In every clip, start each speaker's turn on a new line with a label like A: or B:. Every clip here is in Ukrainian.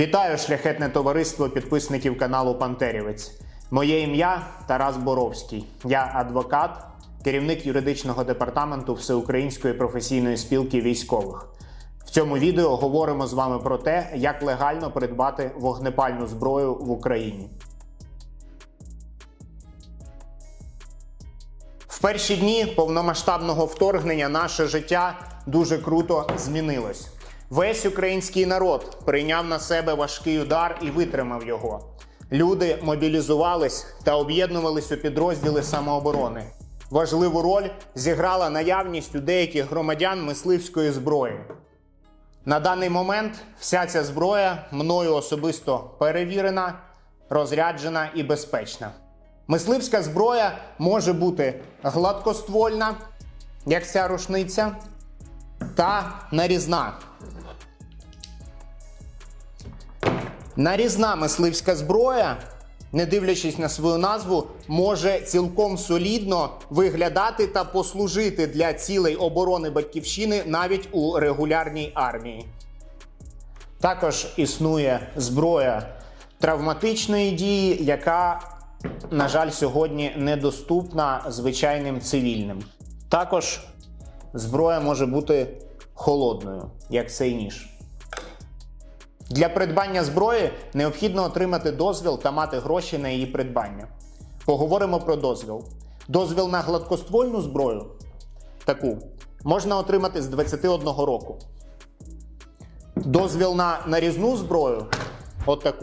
A: Вітаю шляхетне товариство підписників каналу Пантерівець. Моє ім'я Тарас Боровський. Я адвокат, керівник юридичного департаменту Всеукраїнської професійної спілки військових. В цьому відео говоримо з вами про те, як легально придбати вогнепальну зброю в Україні. В перші дні повномасштабного вторгнення наше життя дуже круто змінилось. Весь український народ прийняв на себе важкий удар і витримав його. Люди мобілізувались та об'єднувались у підрозділи самооборони. Важливу роль зіграла наявність у деяких громадян мисливської зброї. На даний момент вся ця зброя мною особисто перевірена, розряджена і безпечна. Мисливська зброя може бути гладкоствольна, як ця рушниця, та нарізна. Нарізна мисливська зброя, не дивлячись на свою назву, може цілком солідно виглядати та послужити для цілей оборони батьківщини навіть у регулярній армії. Також існує зброя травматичної дії, яка, на жаль, сьогодні недоступна звичайним цивільним. Також зброя може бути холодною, як цей ніж. Для придбання зброї необхідно отримати дозвіл та мати гроші на її придбання. Поговоримо про дозвіл. Дозвіл на гладкоствольну зброю таку можна отримати з 21 року. Дозвіл на нарізну зброю от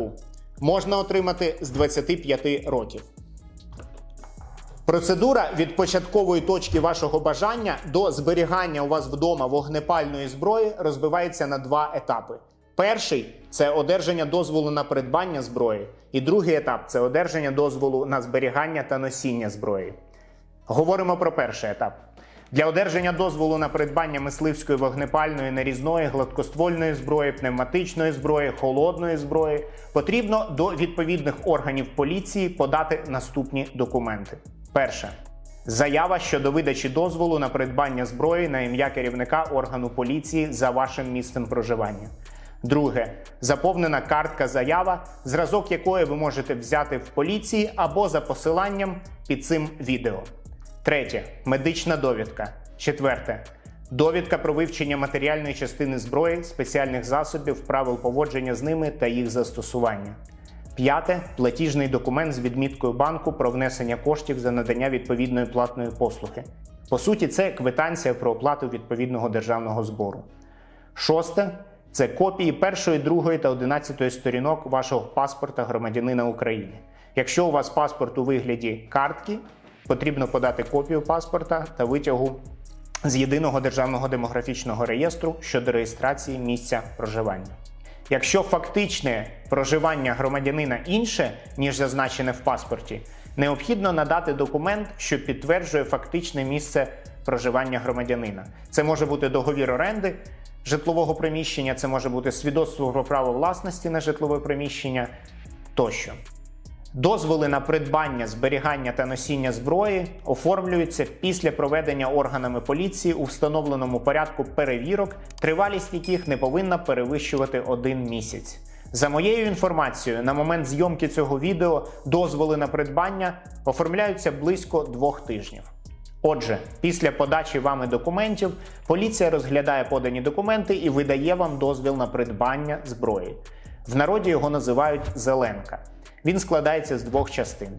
A: можна отримати з 25 років. Процедура від початкової точки вашого бажання до зберігання у вас вдома вогнепальної зброї розбивається на два етапи. Перший це одержання дозволу на придбання зброї, і другий етап це одержання дозволу на зберігання та носіння зброї. Говоримо про перший етап. Для одержання дозволу на придбання мисливської вогнепальної, нарізної, гладкоствольної зброї, пневматичної зброї, холодної зброї потрібно до відповідних органів поліції подати наступні документи. Перше. Заява щодо видачі дозволу на придбання зброї на ім'я керівника органу поліції за вашим місцем проживання. Друге заповнена картка заява, зразок якої ви можете взяти в поліції або за посиланням під цим відео. Третє медична довідка. Четверте довідка про вивчення матеріальної частини зброї, спеціальних засобів, правил поводження з ними та їх застосування. П'яте платіжний документ з відміткою банку про внесення коштів за надання відповідної платної послуги. По суті, це квитанція про оплату відповідного державного збору. Шосте це копії першої, другої та одинадцятої сторінок вашого паспорта громадянина України. Якщо у вас паспорт у вигляді картки, потрібно подати копію паспорта та витягу з єдиного державного демографічного реєстру щодо реєстрації місця проживання. Якщо фактичне проживання громадянина інше, ніж зазначене в паспорті, необхідно надати документ, що підтверджує фактичне місце проживання громадянина. Це може бути договір оренди житлового приміщення, це може бути свідоцтво про право власності на житлове приміщення тощо. Дозволи на придбання, зберігання та носіння зброї оформлюються після проведення органами поліції у встановленому порядку перевірок, тривалість яких не повинна перевищувати один місяць. За моєю інформацією, на момент зйомки цього відео дозволи на придбання оформляються близько двох тижнів. Отже, після подачі вами документів поліція розглядає подані документи і видає вам дозвіл на придбання зброї. В народі його називають зеленка. Він складається з двох частин.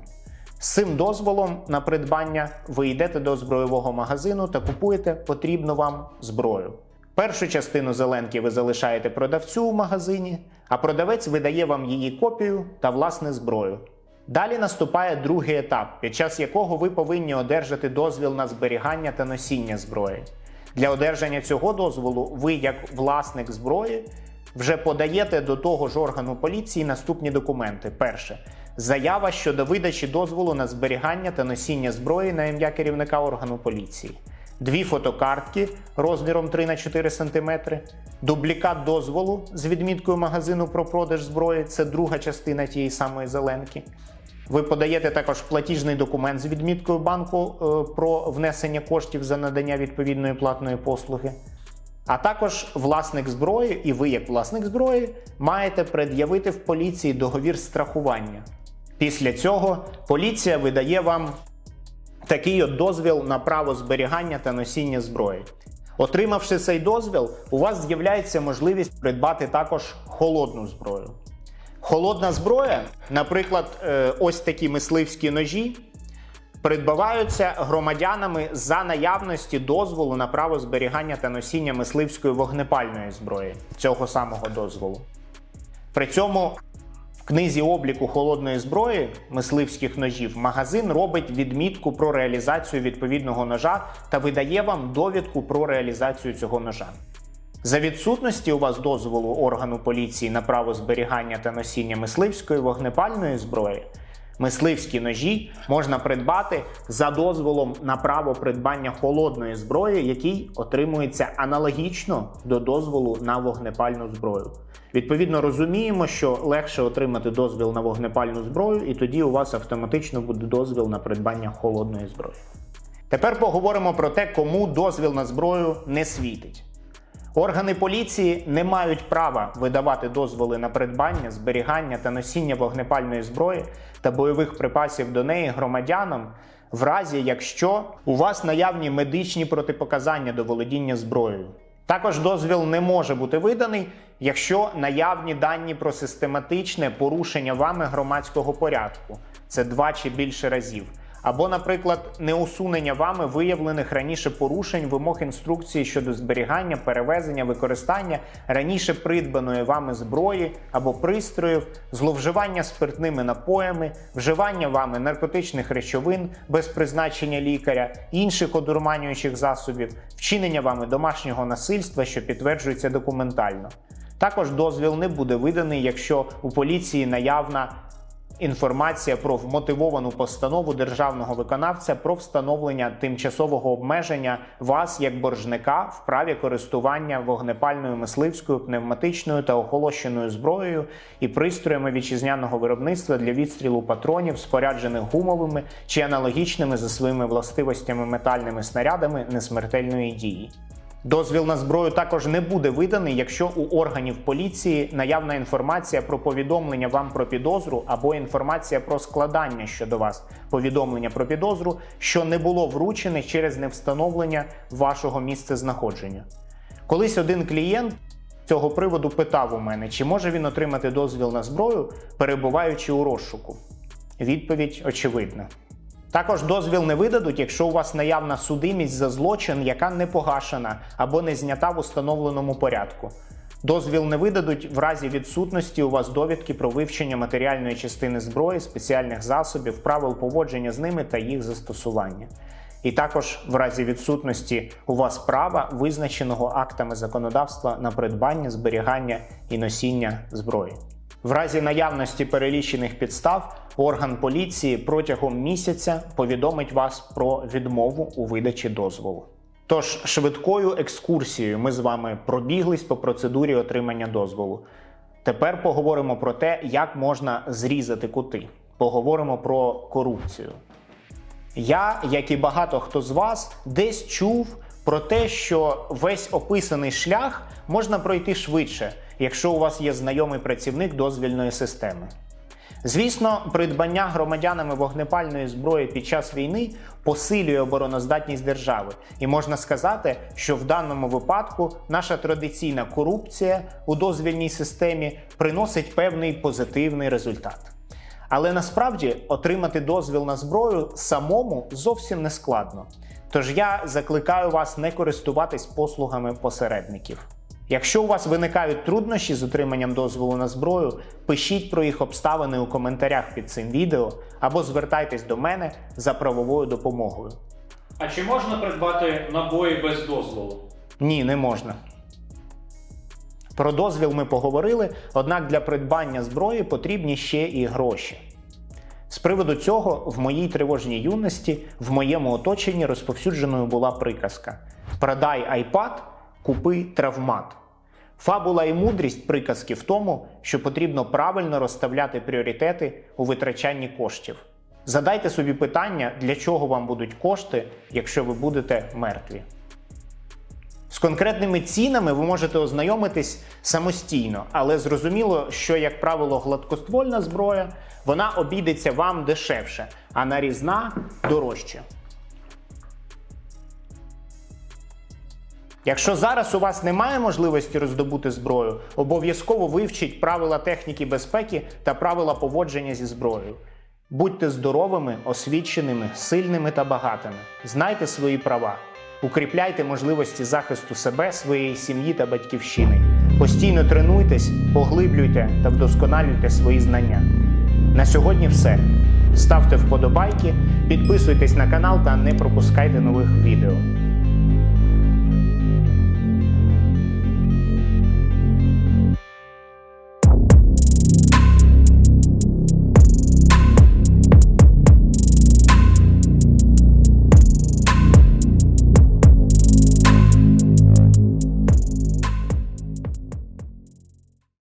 A: З цим дозволом на придбання ви йдете до збройового магазину та купуєте потрібну вам зброю. Першу частину зеленки ви залишаєте продавцю в магазині, а продавець видає вам її копію та власне зброю. Далі наступає другий етап, під час якого ви повинні одержати дозвіл на зберігання та носіння зброї. Для одержання цього дозволу ви, як власник зброї, вже подаєте до того ж органу поліції наступні документи. Перше заява щодо видачі дозволу на зберігання та носіння зброї на ім'я керівника органу поліції. Дві фотокартки розміром 3 на 4 см, дублікат дозволу з відміткою магазину про продаж зброї це друга частина тієї самої зеленки. Ви подаєте також платіжний документ з відміткою банку е, про внесення коштів за надання відповідної платної послуги. А також власник зброї, і ви, як власник зброї, маєте пред'явити в поліції договір страхування. Після цього поліція видає вам такий от дозвіл на право зберігання та носіння зброї. Отримавши цей дозвіл, у вас з'являється можливість придбати також холодну зброю. Холодна зброя, наприклад, е, ось такі мисливські ножі, придбаваються громадянами за наявності дозволу на право зберігання та носіння мисливської вогнепальної зброї цього самого дозволу. При цьому в книзі обліку холодної зброї мисливських ножів магазин робить відмітку про реалізацію відповідного ножа та видає вам довідку про реалізацію цього ножа. За відсутності у вас дозволу органу поліції на право зберігання та носіння мисливської вогнепальної зброї, мисливські ножі можна придбати за дозволом на право придбання холодної зброї, який отримується аналогічно до дозволу на вогнепальну зброю. Відповідно, розуміємо, що легше отримати дозвіл на вогнепальну зброю, і тоді у вас автоматично буде дозвіл на придбання холодної зброї. Тепер поговоримо про те, кому дозвіл на зброю не світить. Органи поліції не мають права видавати дозволи на придбання, зберігання та носіння вогнепальної зброї та бойових припасів до неї громадянам, в разі якщо у вас наявні медичні протипоказання до володіння зброєю. Також дозвіл не може бути виданий, якщо наявні дані про систематичне порушення вами громадського порядку це два чи більше разів. Або, наприклад, неусунення вами виявлених раніше порушень вимог інструкції щодо зберігання, перевезення, використання раніше придбаної вами зброї або пристроїв, зловживання спиртними напоями, вживання вами наркотичних речовин без призначення лікаря, інших одурманюючих засобів, вчинення вами домашнього насильства, що підтверджується документально. Також дозвіл не буде виданий, якщо у поліції наявна інформація про вмотивовану постанову державного виконавця про встановлення тимчасового обмеження вас як боржника в праві користування вогнепальною мисливською, пневматичною та охолощеною зброєю і пристроями вітчизняного виробництва для відстрілу патронів, споряджених гумовими чи аналогічними за своїми властивостями метальними снарядами несмертельної дії. Дозвіл на зброю також не буде виданий, якщо у органів поліції наявна інформація про повідомлення вам про підозру або інформація про складання щодо вас повідомлення про підозру, що не було вручене через невстановлення вашого місця знаходження. Колись один клієнт цього приводу питав у мене, чи може він отримати дозвіл на зброю, перебуваючи у розшуку. Відповідь очевидна. Також дозвіл не видадуть, якщо у вас наявна судимість за злочин, яка не погашена або не знята в установленому порядку. Дозвіл не видадуть в разі відсутності у вас довідки про вивчення матеріальної частини зброї, спеціальних засобів, правил поводження з ними та їх застосування. І також в разі відсутності у вас права, визначеного актами законодавства на придбання, зберігання і носіння зброї. В разі наявності перелічених підстав орган поліції протягом місяця повідомить вас про відмову у видачі дозволу. Тож швидкою екскурсією ми з вами пробіглись по процедурі отримання дозволу. Тепер поговоримо про те, як можна зрізати кути. Поговоримо про корупцію. Я, як і багато хто з вас, десь чув про те, що весь описаний шлях можна пройти швидше, якщо у вас є знайомий працівник дозвільної системи. Звісно, придбання громадянами вогнепальної зброї під час війни посилює обороноздатність держави, і можна сказати, що в даному випадку наша традиційна корупція у дозвільній системі приносить певний позитивний результат. Але насправді отримати дозвіл на зброю самому зовсім не складно. Тож я закликаю вас не користуватись послугами посередників. Якщо у вас виникають труднощі з отриманням дозволу на зброю, пишіть про їх обставини у коментарях під цим відео або звертайтесь до мене за правовою допомогою.
B: А чи можна придбати набої без дозволу?
A: Ні, не можна. Про дозвіл ми поговорили, однак для придбання зброї потрібні ще і гроші. З приводу цього в моїй тривожній юності в моєму оточенні розповсюдженою була приказка: Продай айпад, купи травмат. Фабула і мудрість приказки в тому, що потрібно правильно розставляти пріоритети у витрачанні коштів. Задайте собі питання, для чого вам будуть кошти, якщо ви будете мертві. З конкретними цінами ви можете ознайомитись самостійно, але зрозуміло, що, як правило, гладкоствольна зброя вона обійдеться вам дешевше, а нарізна дорожче. Якщо зараз у вас немає можливості роздобути зброю, обов'язково вивчіть правила техніки безпеки та правила поводження зі зброєю. Будьте здоровими, освіченими, сильними та багатими. Знайте свої права, укріпляйте можливості захисту себе, своєї сім'ї та батьківщини. Постійно тренуйтесь, поглиблюйте та вдосконалюйте свої знання. На сьогодні все. Ставте вподобайки, підписуйтесь на канал та не пропускайте нових відео.